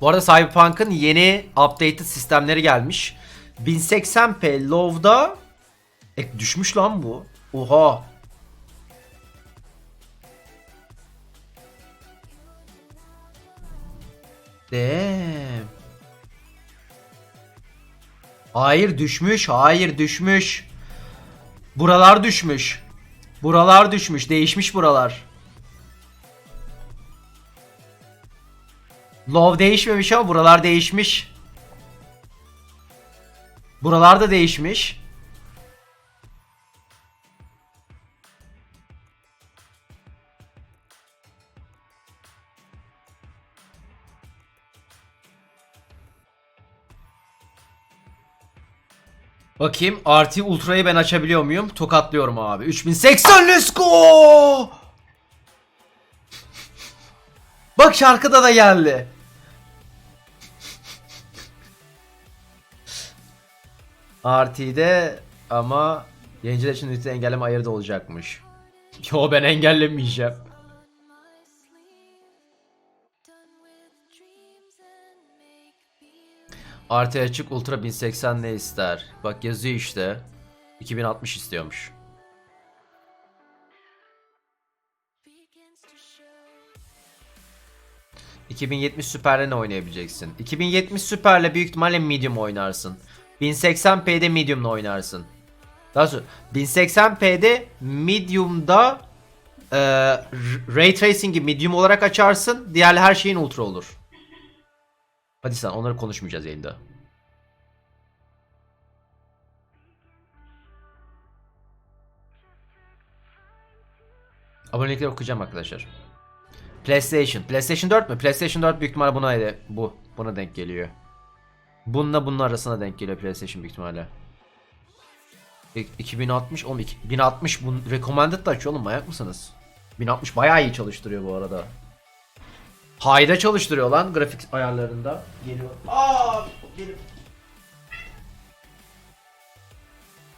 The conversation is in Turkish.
Bu arada Cyberpunk'ın yeni updated sistemleri gelmiş. 1080p low'da e, düşmüş lan bu. Oha. Damn. Hayır düşmüş. Hayır düşmüş. Buralar düşmüş. Buralar düşmüş. Değişmiş buralar. Love değişmemiş ama buralar değişmiş. Buralar da değişmiş. Bakayım RT Ultra'yı ben açabiliyor muyum? Tokatlıyorum abi. 3080 let's go! Bak şarkıda da geldi. RT'de ama yayıncılar için lütfen engelleme ayarı da olacakmış. Yo ben engellemeyeceğim. RT açık Ultra 1080 ne ister? Bak yazıyor işte. 2060 istiyormuş. ...2070 Super'le ne oynayabileceksin? 2070 Super'le büyük ihtimalle Medium oynarsın. 1080p'de Medium'la oynarsın. Daha sonra 1080p'de Medium'da e, Ray Tracing'i Medium olarak açarsın. Diğer her şeyin Ultra olur. Hadi sen onları konuşmayacağız yayında. Abonelikleri okuyacağım arkadaşlar. PlayStation. PlayStation 4 mü? PlayStation 4 büyük ihtimalle buna bu. Buna denk geliyor. Bununla bunun arasına denk geliyor PlayStation büyük ihtimalle. E, 2060 oğlum 1060 bu recommended da açıyor oğlum manyak mısınız? 1060 bayağı iyi çalıştırıyor bu arada. High'da çalıştırıyor lan grafik ayarlarında. Geliyor. Aa, geliyor.